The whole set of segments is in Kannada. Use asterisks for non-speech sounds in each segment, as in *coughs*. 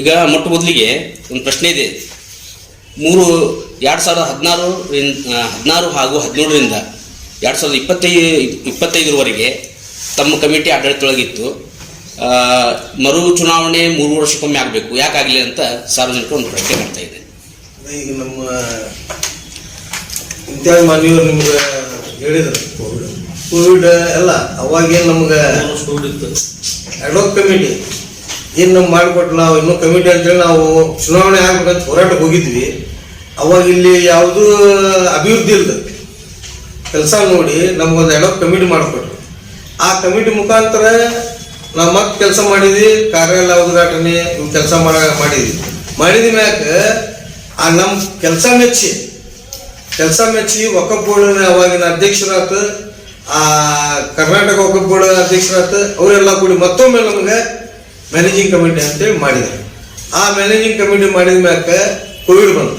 ಈಗ ಮೊಟ್ಟ ಮೊದಲಿಗೆ ಒಂದು ಪ್ರಶ್ನೆ ಇದೆ. ಮೂರು ಎರಡು ಸಾವಿರದ ಹದಿನಾರು ಹದಿನಾರು ಹಾಗೂ ಹದಿನೇಳರಿಂದ ಎರಡು ಸಾವಿರದ ಇಪ್ಪತ್ತೈದು ಇಪ್ಪತ್ತೈದರವರೆಗೆ ತಮ್ಮ ಕಮಿಟಿ ಆಡಳಿತದೊಳಗಿತ್ತು. ಮರು ಚುನಾವಣೆ ಮೂರು ವರ್ಷಕ್ಕೊಮ್ಮೆ ಆಗಬೇಕು. ಯಾಕಾಗಲಿ ಅಂತ ಸಾರ್ವಜನಿಕರು ಒಂದು ಪ್ರಶ್ನೆ ಮಾಡ್ತಾ ಇದೆ ಈಗ ನಮ್ಮ ಇಂತ್ಯಾಗ ಮಾನ್ಯವರು ನಿಮ್ಗೆ ಹೇಳಿದ್ರು ಕೋವಿಡ್. ಕೋವಿಡ್ ಎಲ್ಲ ಅವಾಗೇನು ನಮ್ಗೆ ಅಡ್ವಾಕ್ ಕಮಿಟಿ ಏನು ನಮ್ಗೆ ಮಾಡಿಕೊಟ್ಟು ನಾವು, ಇನ್ನೂ ಕಮಿಟಿ ಅಂತೇಳಿ ನಾವು ಚುನಾವಣೆ ಆಗ್ಬೇಕಂತ ಹೋರಾಟಕ್ಕೆ ಹೋಗಿದ್ವಿ. ಅವಾಗ ಇಲ್ಲಿ ಯಾವುದೂ ಅಭಿವೃದ್ಧಿ ಇಲ್ಲದ ಕೆಲಸ ನೋಡಿ ನಮ್ಗೊಂದು ಎಡೋ ಕಮಿಟಿ ಮಾಡಿಕೊಟ್ರು. ಆ ಕಮಿಟಿ ಮುಖಾಂತರ ನಾವು ಮತ್ತೆ ಕೆಲಸ ಮಾಡಿದ್ವಿ, ಕಾರ್ಯಾಲಯ ಉದ್ಘಾಟನೆ ಕೆಲಸ ಮಾಡ, ಮಾಡಿದ್ವಿ. ಮಾಡಿದ ಮ್ಯಾಕ ಆ ನಮ್ಮ ಕೆಲಸ ಮೆಚ್ಚಿ ಕೆಲಸ ಮೆಚ್ಚಿ ಬೋರ್ಡಿನ ಅವಾಗಿನ ಅಧ್ಯಕ್ಷರಾತ, ಆ ಕರ್ನಾಟಕ ಬೋರ್ಡ್ ಅಧ್ಯಕ್ಷರಾತ, ಅವರೆಲ್ಲ ಕೂಡಿ ಮತ್ತೊಮ್ಮೆ ನಮ್ಗೆ ಮ್ಯಾನೇಜಿಂಗ್ ಕಮಿಟಿ ಅಂತೇಳಿ ಮಾಡಿದ್ದಾರೆ. ಆ ಮ್ಯಾನೇಜಿಂಗ್ ಕಮಿಟಿ ಮಾಡಿದ ಮ್ಯಾಕೆ ಕೋವಿಡ್ ಬಂತು.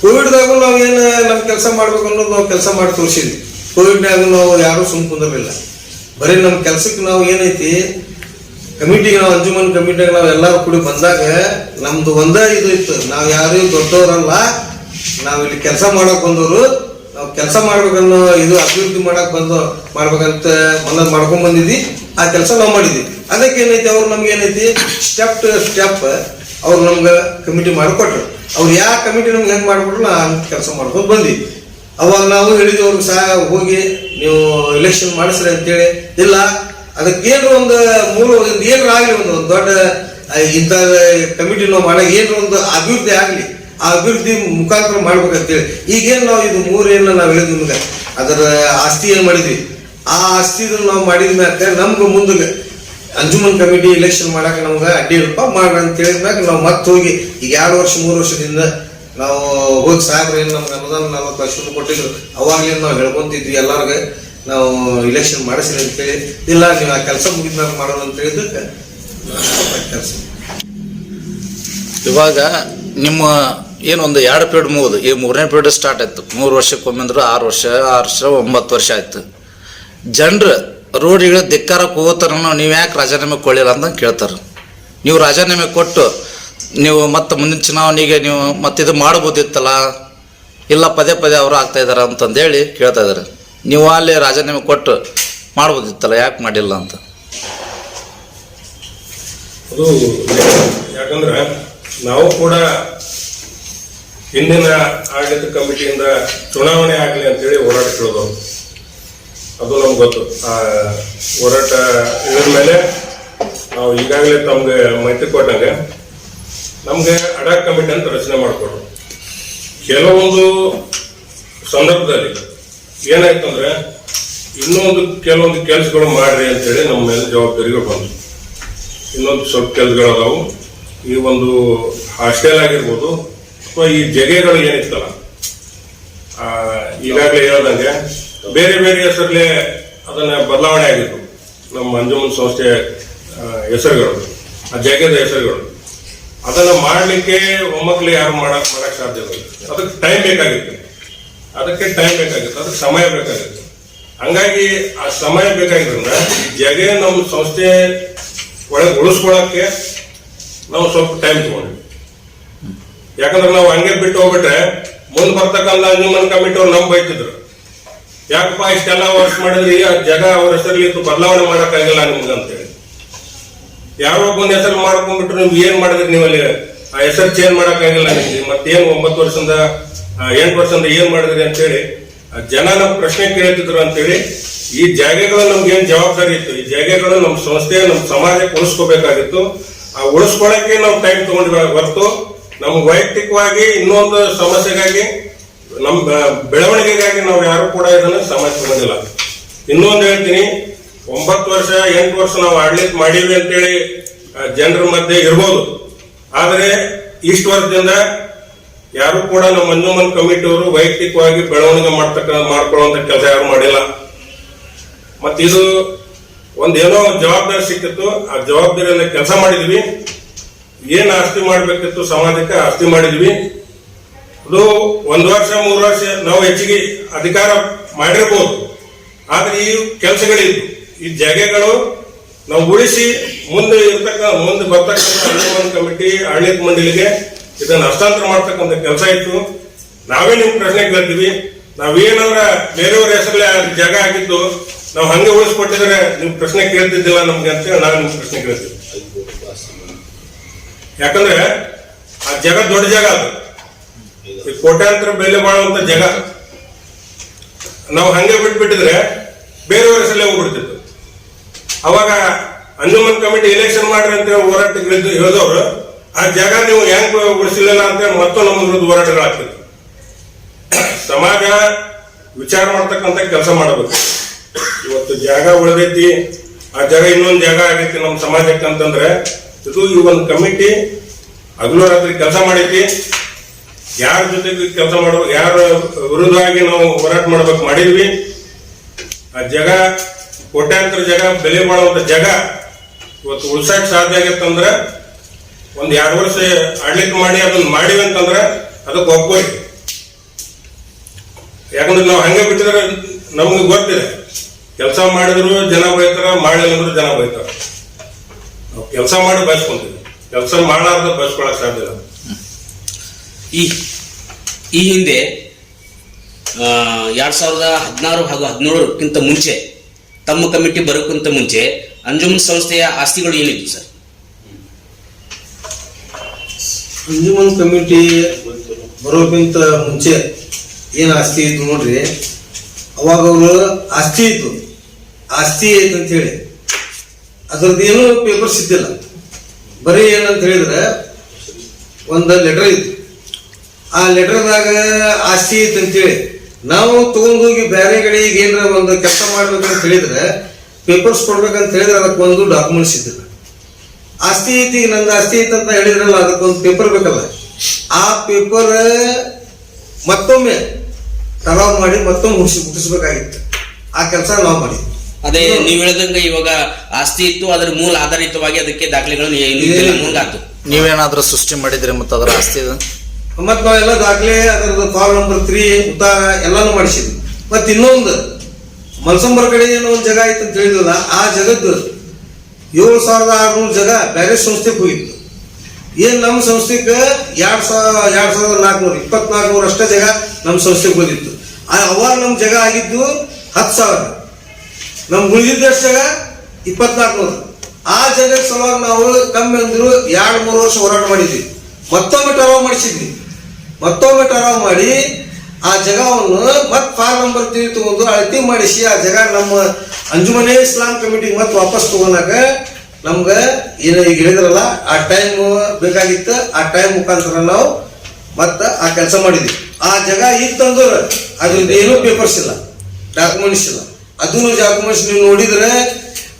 ಕೋವಿಡ್ದಾಗೂ ನಾವು ಏನು ನಮ್ಮ ಕೆಲಸ ಮಾಡ್ಬೇಕು ಅನ್ನೋದು ನಾವು ಕೆಲಸ ಮಾಡಿ ತೋರಿಸಿದ್ವಿ. ಕೋವಿಡ್ನಾಗೂ ನಾವು ಯಾರೂ ಸುಮ್ ಕುಂದಿರಲಿಲ್ಲ. ಬರೀ ನಮ್ಮ ಕೆಲ್ಸಕ್ಕೆ ನಾವು ಏನೈತಿ ಕಮಿಟಿಗೆ ನಾವು ಅಂಜುಮನ್ ಕಮಿಟಿಯಾಗ ನಾವು ಎಲ್ಲರೂ ಕೂಡಿ ಬಂದಾಗ ನಮ್ದು ಒಂದೇ ಇದು ಇತ್ತು. ನಾವು ಯಾರು ದೊಡ್ಡವರಲ್ಲ, ನಾವು ಇಲ್ಲಿ ಕೆಲಸ ಮಾಡಕ್ ಬಂದವರು, ನಾವು ಕೆಲಸ ಮಾಡ್ಬೇಕನ್ನೋ ಇದು ಅಭಿವೃದ್ಧಿ ಮಾಡಕ್ ಬಂದು, ಮಾಡ್ಬೇಕಂತ ಮನ ಮಾಡ್ಕೊಂಡ್ ಬಂದಿದ್ವಿ. ಆ ಕೆಲಸ ನಾವು ಮಾಡಿದ್ವಿ. ಅದಕ್ಕೆ ಏನೈತಿ, ಅವ್ರು ನಮ್ಗೆ ಏನೈತಿ ಸ್ಟೆಪ್ ಟು ಸ್ಟೆಪ್ ಅವ್ರು ನಮ್ಗೆ ಕಮಿಟಿ ಮಾಡಿಕೊಟ್ರು. ಅವ್ರು ಯಾವ ಕಮಿಟಿ ನಮ್ಗೆ ಹೆಂಗ್ ಮಾಡ್ಬಿಟ್ರು ನಾ ಕೆಲಸ ಮಾಡ್ಕೊಂಡು ಬಂದ್ವಿ. ಅವಾಗ ನಾವು ಹೇಳಿದ್ವಿ ಅವ್ರಿಗೆ ಸಹ ಹೋಗಿ ನೀವು ಎಲೆಕ್ಷನ್ ಮಾಡಿಸ್ರಿ ಅಂತೇಳಿ. ಇಲ್ಲ ಅದಕ್ಕೇನು ಒಂದು ಮೂಲ ಏನಾರ ಆಗಲಿ ಒಂದು ದೊಡ್ಡ ಇಂಥ ಕಮಿಟಿ ನಾವು ಮಾಡ ಏನಾರ ಒಂದು ಅಭಿವೃದ್ಧಿ ಆಗಲಿ, ಆ ಅಭಿವೃದ್ಧಿ ಮುಖಾಂತರ ಮಾಡ್ಬೇಕಂತೇಳಿ. ಈಗೇನು ನಾವು ಇದು ಮೂರೇನ ಏನು ನಾವು ಹೇಳಿದ್ವಿ ನಿಮ್ಗೆ, ಅದರ ಆಸ್ತಿ ಏನು ಮಾಡಿದ್ವಿ? ಆ ಆಸ್ತಿದನ್ನು ನಾವು ಮಾಡಿದ ಮೇಲೆ ನಮ್ಗೆ ಮುಂದೆ ಅಂಜುಮನ್ ಕಮಿಟಿ ಎಲೆಕ್ಷನ್ ಮಾಡಕ್ಕೆ ನಮ್ಗೆ ಅಡ್ಡಿ ಇಲ್ಲಪ್ಪ, ಮಾಡ್ರಿ ಅಂತ ಹೇಳಿದ್ಮ್ಯಾಗ ನಾವು ಮತ್ತೆ ಹೋಗಿ, ಈಗ ಎರಡು ವರ್ಷ, ಮೂರು ವರ್ಷದಿಂದ ನಾವು ಹೋಗಿ ಸಾಕ್ರಿ ಏನು ನಮ್ಗೆ ಅನುದಾನ ನಲ್ವತ್ತು ಲಕ್ಷ ರೂಪಾಯಿ ಕೊಟ್ಟಿದ್ರು. ಅವಾಗಲೇ ನಾವು ಹೇಳ್ಕೊಂತಿದ್ವಿ ಎಲ್ಲರಿಗೆ, ನಾವು ಇಲೆಕ್ಷನ್ ಮಾಡಿಸ್ರಿ ಅಂತೇಳಿ. ಇಲ್ಲ, ನೀವು ಆ ಕೆಲಸ ಮುಗಿದ್ಮ್ಯಾಗ ಮಾಡೋಣ ಅಂತ ಹೇಳಿದ್ದಕ್ಕೆ ಕೆಲಸ ಇವಾಗ ನಿಮ್ಮ ಒಂದು ಎರಡು ಪೀರಿಯಡ್ ಮುಗಿದು, ಈ ಮೂರನೇ ಪೀರಿಯಡ್ ಸ್ಟಾರ್ಟ್ ಆಯ್ತು. ಮೂರು ವರ್ಷಕ್ಕೊಮ್ಮೆ ಅಂದ್ರೆ ಆರು ವರ್ಷ ಆರು ವರ್ಷ, ಒಂಬತ್ತು ವರ್ಷ ಆಯ್ತು. ಜನರು ರೋಡಿಗೆ ಧಿಕ್ಕಾರ ಕೂತಾರ ನೀವು ಯಾಕೆ ರಾಜೀನಾಮೆ ಕೊಳ್ಳಿಲ್ಲ ಅಂತ ಕೇಳ್ತಾರೆ. ನೀವು ರಾಜೀನಾಮೆ ಕೊಟ್ಟು ನೀವು ಮತ್ತೆ ಮುಂದಿನ ಚುನಾವಣೆಗೆ ನೀವು ಮತ್ತೆ ಇದು ಮಾಡ್ಬೋದಿತ್ತಲ್ಲ, ಇಲ್ಲ ಪದೇ ಪದೇ ಅವರು ಆಗ್ತಾ ಇದಾರೆ ಅಂತಂದೇಳಿ ಕೇಳ್ತಾ ಇದ್ದಾರೆ ನೀವು ಅಲ್ಲಿ ರಾಜೀನಾಮೆ ಕೊಟ್ಟು ಮಾಡ್ಬೋದಿತ್ತಲ್ಲ, ಯಾಕೆ ಮಾಡಿಲ್ಲ ಅಂತ? ಅದು ಯಾಕಂದ್ರೆ ನಾವು ಕೂಡ ಹಿಂದಿನ ಆಡಳಿತ ಕಮಿಟಿಯಿಂದ ಚುನಾವಣೆ ಆಗಲಿ ಅಂತೇಳಿ ಹೋರಾಟ ಕೇಳಿದವು ಅದು ನಮ್ಗೆ ಗೊತ್ತು. ಆ, ಹೋರಾಟ ಇದ್ರ ಮೇಲೆ ನಾವು ಈಗಾಗಲೇ ತಮ್ಗೆ ಮಾಹಿತಿ ಕೊಟ್ಟಂಗೆ ನಮ್ಗೆ ಅಡಾಕ್ ಕಮಿಟಿ ಅಂತ ರಚನೆ ಮಾಡಿಕೊಟ್ರು. ಕೆಲವೊಂದು ಸಂದರ್ಭದಲ್ಲಿ ಏನಾಯ್ತಂದ್ರೆ ಇನ್ನೊಂದು ಕೆಲವೊಂದು ಕೆಲಸಗಳು ಮಾಡ್ರಿ ಅಂತೇಳಿ ನಮ್ಮ ಮೇಲೆ ಜವಾಬ್ದಾರಿಗಳು ಬಂತು ಇನ್ನೊಂದು ಸ್ವಲ್ಪ ಕೆಲಸಗಳದಾವು. ಈ ಒಂದು ಹಾಸ್ಟೆಲ್ ಆಗಿರ್ಬೋದು ಅಥವಾ ಈ ಜಗೆಗಳು ಏನಿತ್ತಲ್ಲ ಈಗಾಗಲೇ ಹೇಳ್ದಂಗೆ ಬೇರೆ ಬೇರೆ ಹೆಸರಲ್ಲೇ ಅದನ್ನ ಬದಲಾವಣೆ ಆಗಿತ್ತು. ನಮ್ಮ ಅಂಜುಮನ್ ಸಂಸ್ಥೆ ಹೆಸರುಗಳು, ಆ ಜಾಗದ ಹೆಸರುಗಳು. ಅದನ್ನ ಮಾಡಲಿಕ್ಕೆ ಒಮ್ಮಕ್ಕಳು ಯಾರು ಮಾಡಕ್ ಮಾಡಕ್ ಸಾಧ್ಯವಿಲ್ಲ ಅದಕ್ಕೆ ಟೈಮ್ ಬೇಕಾಗಿತ್ತು. ಅದಕ್ಕೆ ಟೈಮ್ ಬೇಕಾಗಿತ್ತು. ಅದಕ್ಕೆ ಸಮಯ ಬೇಕಾಗಿತ್ತು. ಹಂಗಾಗಿ ಆ ಸಮಯ ಬೇಕಾಗಿದ್ರಿಂದ ಈ ಜಗೆ ನಮ್ಮ ಸಂಸ್ಥೆ ಒಳಗೆ ಉಳಿಸ್ಕೊಳಕ್ಕೆ ನಾವು ಸ್ವಲ್ಪ ಟೈಮ್ ತಗೊಂಡ್ವಿ ಯಾಕಂದ್ರೆ ನಾವು ಹಂಗೆ ಬಿಟ್ಟು ಹೋಗ್ಬಿಟ್ರೆ ಮುಂದೆ ಬರ್ತಕ್ಕಂಥ ಅಂಜುಮನ್ ಕಮಿಟಿ ಅವ್ರು ನಮ್ ಬೈತಿದ್ರು. ಯಾಕಪ್ಪ ಇಷ್ಟೆಲ್ಲ ವರ್ಷ ಮಾಡಿದ್ರಿ? ಜಗ ಅವ್ರ ಹೆಸರಲ್ಲಿ ಬದಲಾವಣೆ ಮಾಡೋಕ್ಕಾಗಿಲ್ಲ ನಿಮ್ಗೆ ಅಂತೇಳಿ ಯಾರೋ ಒಂದು ಹೆಸರು ಮಾಡ್ಕೊಂಡ್ಬಿಟ್ರು ನಿಮ್ಗೆ ಏನ್ ಮಾಡಿದ್ರಿ ನೀವಲ್ಲಿ? ಆ ಹೆಸರು ಚೇಂಜ್ ಮಾಡೋಕ್ಕಾಗಿಲ್ಲ ನಿಮ್ಗೆ. ಮತ್ತೇನು ಒಂಬತ್ತು ವರ್ಷದಿಂದ ಎಂಟು ವರ್ಷದಿಂದ ಏನ್ ಮಾಡಿದ್ರಿ ಅಂತೇಳಿ ಜನ ನಮ್ ಪ್ರಶ್ನೆ ಕೇಳ್ತಿದ್ರು ಅಂತೇಳಿ ಈ ಜಾಗಗಳು ನಮ್ಗೆ ಏನ್ ಜವಾಬ್ದಾರಿ ಇತ್ತು? ಈ ಜಾಗಗಳು ನಮ್ಮ ಸಂಸ್ಥೆ ನಮ್ಮ ಸಮಾಜಕ್ಕೆ ಉಳಿಸ್ಕೋಬೇಕಾಗಿತ್ತು. ಆ ಉಳಿಸ್ಕೊಳಕ್ಕೆ ನಾವು ಟೈಮ್ ತಗೊಂಡ್ವಿ ಹೊರತು ನಮ್ಮ ವೈಯಕ್ತಿಕವಾಗಿ ಇನ್ನೊಂದು ಸಮಸ್ಯೆಗಾಗಿ ನಮ್ಮ ಬೆಳವಣಿಗೆಗಾಗಿ ನಾವು ಯಾರು ಕೂಡ ಇದನ್ನ ಸಮಾಜ ಬಂದಿಲ್ಲ. ಇನ್ನೊಂದು ಹೇಳ್ತೀನಿ, ಒಂಬತ್ತು ವರ್ಷ, ಎಂಟು ವರ್ಷ ನಾವು ಆಡಳಿತ ಮಾಡೀವಿ ಅಂತೇಳಿ ಜನರ ಮಧ್ಯೆ ಇರ್ಬೋದು. ಆದರೆ ಇಷ್ಟು ವರ್ಷದಿಂದ ಯಾರು ಕೂಡ ನಮ್ಮ ಮಂಜುಮನ್ ಕಮಿಟಿ ಅವರು ವೈಯಕ್ತಿಕವಾಗಿ ಬೆಳವಣಿಗೆ ಮಾಡ್ತಕ್ಕ, ಮಾಡ್ಕೊಳ್ಳುವಂತ ಕೆಲಸ ಯಾರು ಮಾಡಿಲ್ಲ. ಮತ್ತೆ ಇದು ಒಂದೇನೋ ಜವಾಬ್ದಾರಿ ಸಿಕ್ಕಿತ್ತು, ಆ ಜವಾಬ್ದಾರಿಯಿಂದ ಕೆಲಸ ಮಾಡಿದ್ವಿ. ಏನ್ ಆಸ್ತಿ ಮಾಡ್ಬೇಕಿತ್ತು ಸಮಾಜಕ್ಕೆ, ಆಸ್ತಿ ಮಾಡಿದ್ವಿ. ಅದು ಒಂದು ವರ್ಷ, ಮೂರು ವರ್ಷ ನಾವು ಹೆಚ್ಚಿಗೆ ಅಧಿಕಾರ ಮಾಡಿರ್ಬೋದು. ಆದ್ರೆ ಈ ಕೆಲಸಗಳಿದ್ದು, ಈ ಜಾಗೆಗಳು ನಾವು ಉಳಿಸಿ ಮುಂದೆ ಇರ್ತಕ್ಕ ಮುಂದೆ ಬರ್ತಕ್ಕಂಥ ಕಮಿಟಿ, ಆಡಳಿತ ಮಂಡಳಿಗೆ ಇದನ್ನ ಹಸ್ತಾಂತರ ಮಾಡ್ತಕ್ಕಂಥ ಕೆಲಸ ಇತ್ತು. ನಾವೇ ನಿಮ್ ಪ್ರಶ್ನೆ ಕೇಳ್ತೀವಿ. ನಾವೇನಾದ್ರ ಬೇರೆಯವ್ರ ಹೆಸರಲ್ಲಿ ಜಾಗ ಆಗಿದ್ದು ನಾವು ಹಂಗೆ ಉಳಿಸ್ಕೊಟ್ಟಿದ್ರೆ ನಿಮ್ ಪ್ರಶ್ನೆ ಕೇಳ್ತಿದ್ದಿಲ್ಲ ನಮ್ಗೆ ಅಂತೇಳಿ ನಾವು ನಿಮ್ ಪ್ರಶ್ನೆ ಕೇಳ್ತೀವಿ. ಯಾಕಂದ್ರೆ ಆ ಜಾಗ ದೊಡ್ಡ ಜಾಗ ಅದು. ಈ ಕೋಟ್ಯಾಂತರ ಬೆಲೆ ಬಾಳುವಂತ ಜಾಗ ನಾವು ಹಂಗೆ ಬಿಟ್ಬಿಟ್ಟಿದ್ರೆ ಬೇರೆಯವರ ಹೆಸರಲ್ಲೇ ಹೋಗ್ಬಿಡ್ತಿತ್ತು. ಅವಾಗ ಅಂಜುಮನ್ ಕಮಿಟಿ ಎಲೆಕ್ಷನ್ ಮಾಡ್ರಿ ಅಂತ ಹೇಳಿ ಹೋರಾಟ ಹೇಳಿದವರು, ಆ ಜಾಗ ನೀವು ಹೆಂಗ್ ಉಳಿಸಿಲ್ಲ ಅಂತ ಹೇಳಿ ಮತ್ತೊಂದು ನಮ್ಮ ವಿರುದ್ಧ ಹೋರಾಟಗಳಾಗ್ತಿತ್ತು. ಸಮಾಜ ವಿಚಾರ ಮಾಡ್ತಕ್ಕಂಥ ಕೆಲಸ ಮಾಡಬೇಕು. ಇವತ್ತು ಜಾಗ ಉಳಿದೈತಿ, ಆ ಜಾಗ ಇನ್ನೊಂದು ಜಾಗ ಆಗೈತಿ ನಮ್ಮ ಸಮಾಜಕ್ಕೆ ಅಂತಂದ್ರೆ, ಇದು ಈ ಒಂದು ಕಮಿಟಿ ಹಗಲು ರಾತ್ರಿ ಕೆಲಸ ಮಾಡೈತಿ. ಯಾರ ಜೊತೆಗೆ ಕೆಲಸ ಮಾಡಬೇಕು ಯಾರ ವಿರುದ್ಧವಾಗಿ ನಾವು ಹೋರಾಟ ಮಾಡ್ಬೇಕು ಮಾಡಿದ್ವಿ. ಆ ಜಗ, ಕೋಟ್ಯಾಂತರ ಜಗ, ಬೆಲೆ ಮಾಡುವಂತ ಜಗ ಇವತ್ತು ಉಳ್ಸಕ್ ಸಾಧ್ಯ ಆಗತ್ತಂದ್ರ ಒಂದ್ ಎರಡು ವರ್ಷ ಆಡಳಿತ ಮಾಡಿ, ಅದನ್ನ ಮಾಡಿವಿ ಅಂತಂದ್ರ ಅದಕ್ಕೆ ಒಪ್ಕೋರಿ. ಯಾಕಂದ್ರೆ ನಾವು ಹಂಗೆ ಬಿಟ್ಟಿದ್ರೆ ನಮ್ಗೆ ಗೊತ್ತಿದೆ. ಕೆಲಸ ಮಾಡಿದ್ರು ಜನ ಬೈತಾರ ಮಾಡಿಲ್ಲ ಅಂದ್ರು ಜನ ಬೈತಾರ. ನಾವು ಕೆಲಸ ಮಾಡಿ ಬಯಸ್ಕೊಂತೀವಿ. ಕೆಲಸ ಮಾಡಾರ್ದ ಬಯಸ್ಕೊಳಕ್ ಸಾಧ್ಯ ಇಲ್ಲ. ಈ ಈ ಹಿಂದೆ ಎರಡು ಸಾವಿರದ ಹದಿನಾರು ಹಾಗೂ ಹದಿನೇಳಕ್ಕಿಂತ ಮುಂಚೆ, ತಮ್ಮ ಕಮಿಟಿ ಬರೋಕ್ಕಿಂತ ಮುಂಚೆ ಅಂಜುಮನ್ ಸಂಸ್ಥೆಯ ಆಸ್ತಿಗಳು ಏನಿತ್ತು ಸರ್? ಅಂಜುಮನ್ ಕಮಿಟಿ ಬರೋಕ್ಕಿಂತ ಮುಂಚೆ ಏನು ಆಸ್ತಿ ಇತ್ತು ನೋಡ್ರಿ ಅವಾಗ ಅವರು ಆಸ್ತಿ ಇತ್ತು. ಆಸ್ತಿ ಐತೆ ಅಂತ ಹೇಳಿ ಅದ್ರದ್ದು ಏನೂ ಪೇಪರ್ಸ್ ಇದ್ದಿಲ್ಲ. ಬರೀ ಏನಂತ ಹೇಳಿದ್ರೆ, ಒಂದು ಲೆಟರ್ ಇತ್ತು. ಆ ಲೆಟರ್ದಾಗ ಆಸ್ತಿ ಐತೆ ಅಂತೇಳಿ. ನಾವು ತಗೊಂಡೋಗಿ ಬೇರೆ ಕಡೆಗೆ ಏನಾರ ಒಂದು ಕೆಲಸ ಮಾಡ್ಬೇಕಂತ ಹೇಳಿದ್ರೆ ಪೇಪರ್ಸ್ ಕೊಡ್ಬೇಕಂತ ಹೇಳಿದ್ರೆ ಅದಕ್ಕೆ ಒಂದು ಡಾಕ್ಯುಮೆಂಟ್ಸ್ ಇದ್ದಿಲ್ಲ. ಆಸ್ತಿ ಐತಿ ನಂದು ಆಸ್ತಿ ಐತಿ ಅಂತ ಹೇಳಿದ್ರಲ್ಲ ಅದಕ್ಕೊಂದು ಪೇಪರ್ ಬೇಕಲ್ಲ. ಆ ಪೇಪರ್ ಮತ್ತೊಮ್ಮೆ ಟರಾವ್ ಮಾಡಿ ಮತ್ತೊಮ್ಮೆ ಹುಟ್ಟಿಸಿ ಹುಟ್ಟಿಸ್ಬೇಕಾಗಿತ್ತು ಆ ಕೆಲಸ ನಾವು ಮಾಡಿದ್ವಿ. ಅದೇ ನೀವು ಹೇಳಿದಂಗೆ ಇವಾಗ ಆಸ್ತಿ ಇತ್ತು ಅದ್ರ ಮೂಲ ಆಧಾರಿತವಾಗಿ ಅದಕ್ಕೆ ದಾಖಲೆಗಳನ್ನು ನೀವೇನಾದ್ರೂ ಸೃಷ್ಟಿ ಮಾಡಿದ್ರೆ ಮತ್ತು ಅದರ ಆಸ್ತಿ ಮತ್ ನಾವೆಲ್ಲ ದಾಖಲೆ, ಅದರದ್ದು ಫಾರ್ಮ್ ನಂಬರ್ ತ್ರೀ ಉತ್ತಾರ ಎಲ್ಲಾನು ಮಾಡಿಸಿದ್ವಿ. ಮತ್ತೆ ಇನ್ನೊಂದು, ಮಲ್ಸಂಬರ್ ಕಡೆ ಏನೋ ಒಂದು ಜಗ ಆಯ್ತು ಅಂತ ಹೇಳಿದ್ರಲ್ಲ ಆ ಜಗದ್ದು ಏಳು ಸಾವಿರದ ಆರುನೂರು ಜಗ ಬೇರೆ ಸಂಸ್ಥೆಗೆ ಹೋಗಿತ್ತು. ಏನ್ ನಮ್ಮ ಸಂಸ್ಥೆಗೆ ಎರಡ್ ಸಾವಿರ ಎರಡ್ ಸಾವಿರದ ನಾಲ್ಕುನೂರು, ಇಪ್ಪತ್ನಾಲ್ಕುನೂರು ಅಷ್ಟೇ ಜಗ ನಮ್ಮ ಸಂಸ್ಥೆಗೆ ಹೋಗಿತ್ತು. ಆ ಅವಾಗ ನಮ್ಮ ಜಗ ಆಗಿದ್ದು ಹತ್ತು ಸಾವಿರ. ನಮ್ಗೆ ಉಳಿದಿದ್ದಷ್ಟು ಜಾಗ ಇಪ್ಪತ್ನಾಲ್ಕುನೂರು. ಆ ಜಗದ ಸಲುವಾಗಿ ನಾವು ಕಮ್ಮಿ ಅಂದ್ರು ಎರಡು ಮೂರು ವರ್ಷ ಹೋರಾಟ ಮಾಡಿದ್ವಿ. ಮತ್ತೊಮ್ಮೆ ಟರ್ವ ಮಾಡಿಸಿದ್ವಿ. ಮತ್ತೊಮ್ಮೆ ಟರಾವ್ ಮಾಡಿ, ಆ ಜಗವನ್ನು ಮತ್ತೆ ಫಾರ್ ನಂಬರ್ ತ್ರೀ ತಗೊಂಡು ಅಳತಿ ಮಾಡಿಸಿ, ಆ ಜಾಗ ನಮ್ಮ ಅಂಜುಮನೆ ಇಸ್ಲಾಂ ಕಮಿಟಿಗೆ ಮತ್ತೆ ವಾಪಸ್ ತಗೊಂಡಾಗ ನಮ್ಗೆ ಏನು ಈಗ ಹೇಳಿದ್ರಲ್ಲ, ಆ ಟೈಮ್ ಬೇಕಾಗಿತ್ತು ಆ ಟೈಮ್ ಮುಖಾಂತರ ನಾವು ಮತ್ತೆ ಆ ಕೆಲಸ ಮಾಡಿದ್ವಿ. ಆ ಜಾಗ ಈಗ ತಂದ್ರೆ, ಅದ್ರದ್ದು ಏನೂ ಪೇಪರ್ಸ್ ಇಲ್ಲ ಡಾಕ್ಯುಮೆಂಟ್ಸ್ ಇಲ್ಲ. ಅದನ್ನು ಡಾಕ್ಯುಮೆಂಟ್ಸ್ ನೀವು ನೋಡಿದ್ರೆ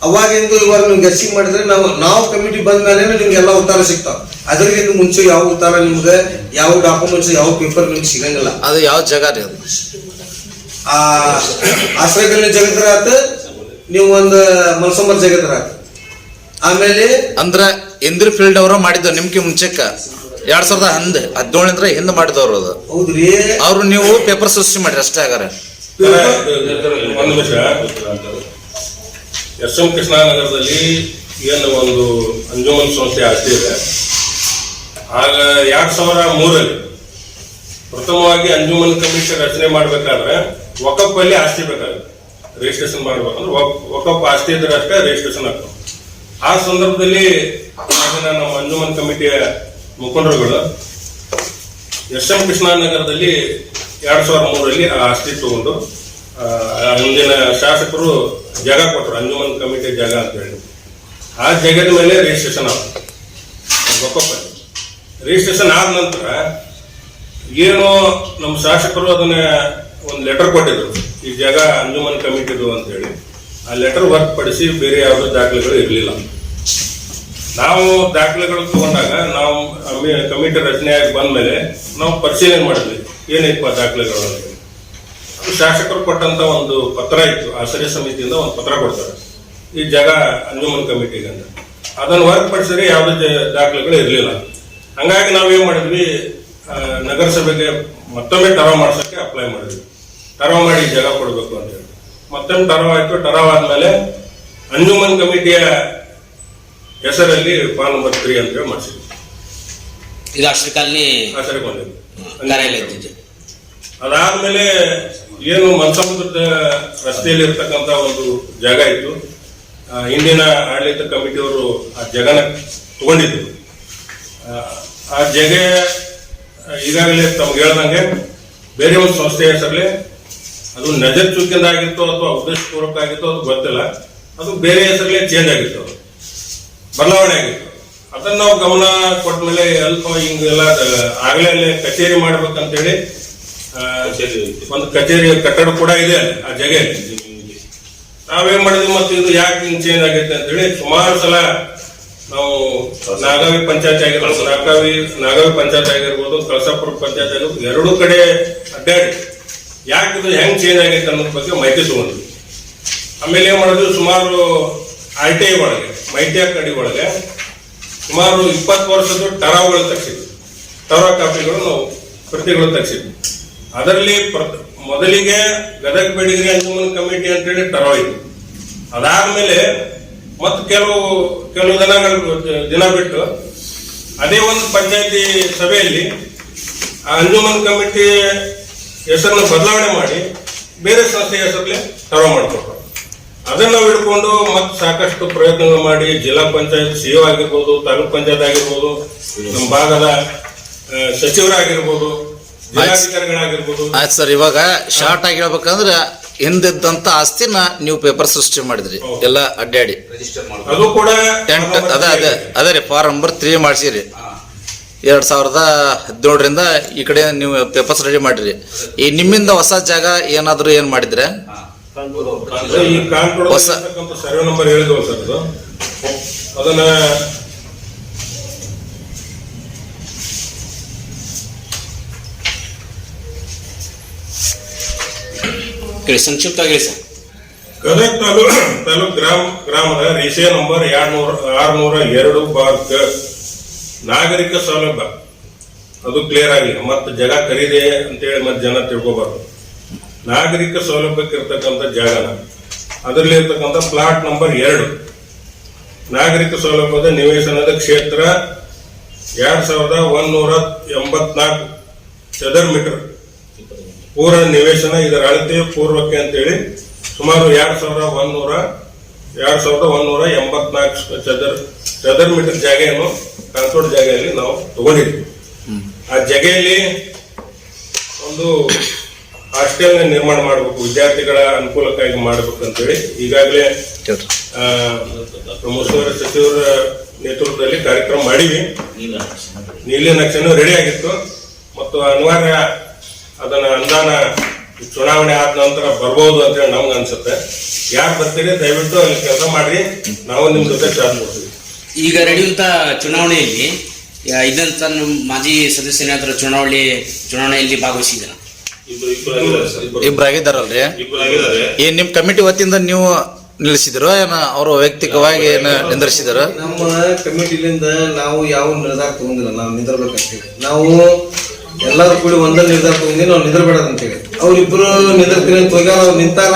ಅವಾಗಿಂದ ಇವಾಗ ನೀವು ಗೆಸ್ಸಿಂಗ್ ಮಾಡಿದ್ರೆ ನಾವು ನಾವು ಕಮಿಟಿ ಬಂದ ಮೇಲೆ ನಿಮ್ಗೆ ಎಲ್ಲ ಉತ್ತರ ಸಿಗ್ತಾವ. ಅದರಿಗಿಂತ ಮುಂಚೆ ಯಾವ ಉತ್ತರ ನಿಮ್ಗೆ ಯಾವ ಡಾಕ್ಯುಮೆಂಟ್ಸ್ ಯಾವ ಪೇಪರ್ ನಿಮ್ಗೆ ಸಿಗಂಗಿಲ್ಲ. ಅದು ಯಾವ ಜಾಗ ರೀ ಅದು? ಆ ಆಶ್ರಯದಲ್ಲಿ ಜಗತ್ತರ ಆತ ನೀವು ಒಂದು ಮಲ್ಸಂಬರ್ ಜಗತ್ತರ ಆತ ಆಮೇಲೆ ಅಂದ್ರ ಇಂದ್ರ ಫೀಲ್ಡ್ ಅವರು ಮಾಡಿದ್ದು ನಿಮ್ಗೆ ಮುಂಚೆಕ್ಕ ಎರಡ್ ಸಾವಿರದ ಹಂದ್ ಹದಿನೇಳಂದ್ರೆ ಹಿಂದ್ ಮಾಡಿದವ್ರು ಅದು. ಹೌದ್ರಿ. ಅವ್ರು ನೀವು ಪೇಪರ್ ಸೃಷ್ಟಿ ಮಾಡ್ರಿ ಅಷ್ಟೇ ಆಗಾರ ಒಂದು ನಿಮಿಷ. ಎಸ್ ಎಂ ಕೃಷ್ಣಾನಗರದಲ್ಲಿ ಏನು ಒಂದು ಅಂಜುಮನ್ ಸಂಸ್ಥೆ ಆಸ್ತಿ ಇದೆ. ಆಗ ಎರಡು ಸಾವಿರ ಮೂರಲ್ಲಿ ಪ್ರಥಮವಾಗಿ ಅಂಜುಮನ್ ಕಮಿಷನ್ ರಚನೆ ಮಾಡ್ಬೇಕಾದ್ರೆ ಒಕಪ್ಪಲ್ಲಿ ಆಸ್ತಿ ಬೇಕಾಗುತ್ತೆ. ರಿಜಿಸ್ಟ್ರೇಷನ್ ಮಾಡ್ಬೇಕಂದ್ರೆ ಒಕಪ್ ಆಸ್ತಿ ಇದ್ರೆ ಅಷ್ಟೇ ರಿಜಿಸ್ಟ್ರೇಷನ್ ಆಗ್ತದೆ. ಆ ಸಂದರ್ಭದಲ್ಲಿ ನಮ್ಮ ಅಂಜುಮನ್ ಕಮಿಟಿಯ ಮುಖಂಡರುಗಳು ಎಸ್ ಎಂ ಕೃಷ್ಣಾನಗರದಲ್ಲಿ ಎರಡು ಸಾವಿರದ ಮೂರರಲ್ಲಿ ಆ ಆಸ್ತಿ ತಗೊಂಡು ಹಿಂದಿನ ಶಾಸಕರು ಜಾಗ ಕೊಟ್ಟರು ಅಂಜುಮನ್ ಕಮಿಟಿ ಜಾಗ ಅಂತ ಹೇಳಿ ಆ ಜಾಗದ ಮೇಲೆ ರಿಜಿಸ್ಟ್ರೇಷನ್ ಆಗುತ್ತೆ ರಿಜಿಸ್ಟ್ರೇಷನ್ ಆದ ನಂತರ ಏನು ನಮ್ಮ ಶಾಸಕರು ಅದನ್ನ ಒಂದು ಲೆಟರ್ ಕೊಟ್ಟಿದ್ರು. ಈ ಜಾಗ ಅಂಜುಮನ್ ಕಮಿಟಿದು ಅಂತ ಹೇಳಿ ಆ ಲೆಟರ್ ಹೊರತುಪಡಿಸಿ ಬೇರೆ ಯಾವುದೇ ದಾಖಲೆಗಳು ಇರಲಿಲ್ಲ. ನಾವು ದಾಖಲೆಗಳು ತಗೊಂಡಾಗ ನಾವು ಕಮಿಟಿ ರಚನೆಯಾಗಿ ಬಂದ್ಮೇಲೆ ನಾವು ಪರಿಶೀಲನೆ ಮಾಡಿದ್ವಿ. ಏನೈತಪ್ಪ ದಾಖಲೆಗಳು ಶಾಸಕರು ಕೊಟ್ಟಂತ ಒಂದು ಪತ್ರ ಇತ್ತು ಆಶ್ರಯ ಸಮಿತಿಯಿಂದ ಒಂದು ಪತ್ರ ಕೊಡ್ತಾರೆ. ಈ ಜಾಗ ಅಂಜುಮನ್ ಕಮಿಟಿಗೆ ಅಂತ ಅದನ್ನು ಹೊರತುಪಡಿಸಿದ್ರೆ ಯಾವುದೇ ದಾಖಲೆಗಳು ಇರಲಿಲ್ಲ. ಹಂಗಾಗಿ ನಾವೇನು ಮಾಡಿದ್ವಿ ನಗರಸಭೆಗೆ ಮತ್ತೊಮ್ಮೆ ಟರಾವ್ ಮಾಡ್ಸೋಕ್ಕೆ ಅಪ್ಲೈ ಮಾಡಿದ್ವಿ. ಟರಾವ್ ಮಾಡಿ ಜಾಗ ಕೊಡಬೇಕು ಅಂತ ಹೇಳಿ. ಮತ್ತೊಮ್ಮೆ ಟರಾವ್ ಆಯ್ತು ಟರಾವ್ ಆದ್ಮೇಲೆ ಅಂಜುಮನ್ ಕಮಿಟಿಯ ಹೆಸರಲ್ಲಿ ಫಾರ್ಮ್ ನಂಬರ್ ತ್ರೀ ಅಂತ ಹೇಳಿ ಮಾಡಿಸಿದ್ವಿ. ಇದು ಅಶ್ರೀ ಕಾಲನಿ ಕಾರ್ಯಾಲಯ ಅದಾದ್ಮೇಲೆ ಏನು ಮನ್ಸಮುದ್ರದ ರಸ್ತೆಯಲ್ಲಿ ಇರ್ತಕ್ಕಂಥ ಒಂದು ಜಾಗ ಇತ್ತು. ಹಿಂದಿನ ಆಡಳಿತ ಕಮಿಟಿಯವರು ಆ ಜಾಗನ ತಗೊಂಡಿದ್ರು. ಆ, ಜಾಗ ಈಗಾಗಲೇ ತಮ್ಗೆ ಹೇಳ್ದಂಗೆ ಬೇರೆ ಒಂದು ಸಂಸ್ಥೆ ಹೆಸರಲ್ಲಿ ಅದು ನಜರ್ ಚುಕ್ಕಿಂದ ಆಗಿತ್ತು ಅಥವಾ ಉದ್ದೇಶಪೂರ್ವಕ ಆಗಿತ್ತು ಅದು ಗೊತ್ತಿಲ್ಲ. ಅದು ಬೇರೆ ಹೆಸರಲ್ಲೇ ಚೇಂಜ್ ಆಗಿತ್ತು. ಬದಲಾವಣೆ ಆಗಿತ್ತು. ಅದನ್ನ ನಾವು ಗಮನ ಕೊಟ್ಟ ಮೇಲೆ ಅಲ್ಪ ಹಿಂಗೆಲ್ಲ ಆಗ್ಲೇ ಕಚೇರಿ ಮಾಡ್ಬೇಕಂತೇಳಿ ಒಂದು ಕಚೇರಿ ಕಟ್ಟಡ ಕೂಡ ಇದೆ, ಆ ಜಗೆ ನಾವೇನ್ ಮಾಡಿದ್ವಿ ಮತ್ತೆ ಇದು ಯಾಕೆ ಹಿಂಗ್ ಚೇಂಜ್ ಆಗೈತೆ ಅಂತೇಳಿ ಸುಮಾರು ಸಲ ನಾವು ನಾಗಾವಿ ಪಂಚಾಯತ್ ಆಗಿರ್ಬೋದು, ನಾಗಾವಿ ನಾಗಾವಿ ಪಂಚಾಯತ್ ಆಗಿರ್ಬೋದು, ಕಳಸಾಪುರ ಪಂಚಾಯತ್ ಆಗಿರ್ಬೋದು, ಎರಡೂ ಕಡೆ ಅಡ್ಡಾಡಿ. ಯಾಕೆ ಇದು ಹೆಂಗ್ ಚೇಂಜ್ ಆಗೈತೆ ಅನ್ನೋದ್ರ ಬಗ್ಗೆ ಮಾಹಿತಿ ತಗೊಂಡ್ವಿ. ಆಮೇಲೆ ಏನ್ ಮಾಡಿದ್ವಿ, ಸುಮಾರು ಆರ್ ಟಿ ಐ ಒಳಗೆ ಮೈಟಿ ಕಡಿ ಒಳಗೆ ಸುಮಾರು ಇಪ್ಪತ್ತು ವರ್ಷದ ಟರಾವ್ಗಳು ತಗ್ಸಿದ್ವಿ. ಟರಾ ಕಾಪಿಗಳು ನಾವು ಪ್ರತಿಗಳು ತೆಗ್ಸಿದ್ವಿ. ಅದರಲ್ಲಿ ಮೊದಲಿಗೆ ಗದಗ ಬೆಡಿಗರಿ ಅಂಜುಮನ್ ಕಮಿಟಿ ಅಂತೇಳಿ ಟರೋ ಇತ್ತು ಅದಾದ್ಮೇಲೆ ಮತ್ತೆ ಕೆಲವು ಕೆಲವು ದಿನಗಳ, ದಿನ ಬಿಟ್ಟು ಅದೇ ಒಂದು ಪಂಚಾಯತಿ ಸಭೆಯಲ್ಲಿ ಆ ಅಂಜುಮನ್ ಕಮಿಟಿ ಹೆಸರನ್ನು ಬದಲಾವಣೆ ಮಾಡಿ ಬೇರೆ ಸಂಸ್ಥೆಯ ಹೆಸರಲ್ಲಿ ಟರೋ ಮಾಡಿಕೊಟ್ರು. ಅದನ್ನ ಹಿಡ್ಕೊಂಡು ಮತ್ತೆ ಸಾಕಷ್ಟು ಪ್ರಯತ್ನಗಳು ಮಾಡಿ ಜಿಲ್ಲಾ ಪಂಚಾಯತ್ ಸಿಒ ಆಗಿರ್ಬೋದು, ತಾಲೂಕ್ ಪಂಚಾಯತ್ ಆಗಿರ್ಬೋದು ನಮ್ಮ ಭಾಗದ ಸಚಿವರಾಗಿರ್ಬೋದು ಆಯ್ತು ಸರ್ ಇವಾಗ ಶಾರ್ಟ್ ಆಗಿ ಹೇಳ್ಬೇಕಂದ್ರೆ ಹಿಂದಿದ್ದಂತ ಆಸ್ತಿನ ನೀವು ಪೇಪರ್ ಸೃಷ್ಟಿ ಮಾಡಿದ್ರಿ. ಎಲ್ಲ ಅಡ್ಡಾಡಿ. ಅದು ಕೂಡ ಟೆಂಟ್ ಅದ ಅದ ಅದೇ ರೀ ಫಾರ್ಮ್ ನಂಬರ್ ತ್ರೀ ಮಾಡಿಸಿರಿ. ಎರಡ್ ಸಾವಿರದ ಹದಿನೇಳರಿಂದ ಈ ಕಡೆ ನೀವು ಪೇಪರ್ಸ್ ರೆಡಿ ಮಾಡಿರಿ. ಈ ನಿಮ್ಮಿಂದ ಹೊಸ ಜಾಗ ಏನಾದರೂ ಏನು ಮಾಡಿದ್ರೆ? ಹೊಸ- ಸರ್ವೆ ನಂಬರ್ ಹೇಳಿದ್ವಲ್ಲ ಸರ್ ಅದನ್ನ ಹೇಳಿ ಸಂಕ್ಷಿಪ್ತವಾಗಿ ಹೇಳಿ ಸರ್. ಗದಗ ತಾಲೂಕ್ *coughs* ತಾಲೂಕ್ ಗ್ರಾಮ, ಗ್ರಾಮದ ರೇಷೆ ನಂಬರ್ ಎರಡ್ನೂರ, ಆರ್ನೂರ ಎರಡು ಬಾರ್ಕ್ ನಾಗರಿಕ ಸೌಲಭ್ಯ. ಅದು ಕ್ಲಿಯರ್ ಆಗಲಿ ಮತ್ತೆ ಜಗ ಖರೀದಿ ಅಂತೇಳಿ ಮತ್ತೆ ಜನ ತಿಳ್ಕೊಬಾರ್ದು. ನಾಗರಿಕ ಸೌಲಭ್ಯಕ್ಕಿರ್ತಕ್ಕಂಥ ಜಾಗ ಜಾಗನ ಅದರಲ್ಲಿ ಇರ್ತಕ್ಕಂಥ ಪ್ಲಾಟ್ ನಂಬರ್ ಎರಡು. ನಾಗರಿಕ ಸೌಲಭ್ಯದ ನಿವೇಶನದ ಕ್ಷೇತ್ರ ಎರಡ್ ಸಾವಿರದ ಒಂದೂರ ಎಂಬತ್ನಾಲ್ಕು ಚದರ್ ಮೀಟರ್ ಪೂರ್ಣ ನಿವೇಶನ ಇದರ ಅಳತೆ ಪೂರ್ವಕ್ಕೆ ಅಂತೇಳಿ ಸುಮಾರು ಎರಡ್ ಸಾವಿರದ ಒಂದೂರ ಎರಡ್ ಸಾವಿರದ ಒಂದೂರ ಎಂಬತ್ನಾಲ್ಕು ಚದರ್ ಚದರ್ ಮೀಟರ್ ಜಾಗೆಯನ್ನು ಕಾಂತೋಡ್ ಜಾಗೆಯಲ್ಲಿ ನಾವು ತಗೊಂಡಿದ್ವಿ. ಆ ಜಾಗೆಯಲ್ಲಿ ಒಂದು ಹಾಸ್ಟೆಲ್ ನಿರ್ಮಾಣ ಮಾಡಬೇಕು ವಿದ್ಯಾರ್ಥಿಗಳ ಅನುಕೂಲಕ್ಕಾಗಿ ಮಾಡಬೇಕು ಅಂತೇಳಿ ಈಗಾಗಲೇ. ಆ, ಸಚಿವರ ನೇತೃತ್ವದಲ್ಲಿ ಕಾರ್ಯಕ್ರಮ ಮಾಡಿವಿ. ನೀಲಿ ನಕ್ಷೆನೂ ರೆಡಿ ಆಗಿತ್ತು. ಮತ್ತು ಅನಿವಾರ್ಯ ಅದನ್ನ ಅನುದಾನ ಚುನಾವಣೆ ಆದ ನಂತರ ಬರ್ಬೋದು ಅಂತ ಹೇಳಿ ನಮ್ಗೆ ಅನ್ಸುತ್ತೆ. ಯಾರು ಬರ್ತೀರಿ ದಯವಿಟ್ಟು ಅಲ್ಲಿ ಕೆಲಸ ಮಾಡ್ರಿ. ನಾವು ನಿಮ್ಮ ಜೊತೆ ಚಾರ್ಜ್ ಮಾಡ್ತೀವಿ. ಈಗ ನಡೆಯುವಂತ ಚುನಾವಣೆಯಲ್ಲಿ ಇದಂತ ನಮ್ಮ ಮಾಜಿ ಸದಸ್ಯನಾದ್ರ ಚುನಾವಣೆ ಚುನಾವಣೆಯಲ್ಲಿ ಭಾಗವಹಿಸಿದ್ರು ಆಗಿದ್ದಾರೆ ಏನ್ ನಿಮ್ ಕಮಿಟಿ ವತಿಯಿಂದ ನೀವು ನಿಲ್ಲಿಸಿದ್ರು ಏನ ಅವರು ವೈಯಕ್ತಿಕವಾಗಿ ಏನ ನಿಂದ್ರಿಸಿದಾರ? ನಮ್ಮ ಕಮಿಟಿಲಿಂದ ನಾವು ಯಾವ ನಿರ್ಧಾರ ತಗೊಂಡಿಲ್ಲ ನಾವು ನಿಂದಿರ್ಬೇಕಂತೇಳಿ ನಾವು ಎಲ್ಲರೂ ಕೂಡಿ ಒಂದೇ ನಿರ್ಧಾರ ತಗೊಂಡಿ ನಾವು ನಿಂದಿರ್ಬೇಡದ ಅಂತೇಳಿ ಅವ್ರಿಬ್ರು ಹೇಳಿ ಅಂತ ಹೋಗ್ಯಾರ ಅವ್ರು ನಿಂತಾರ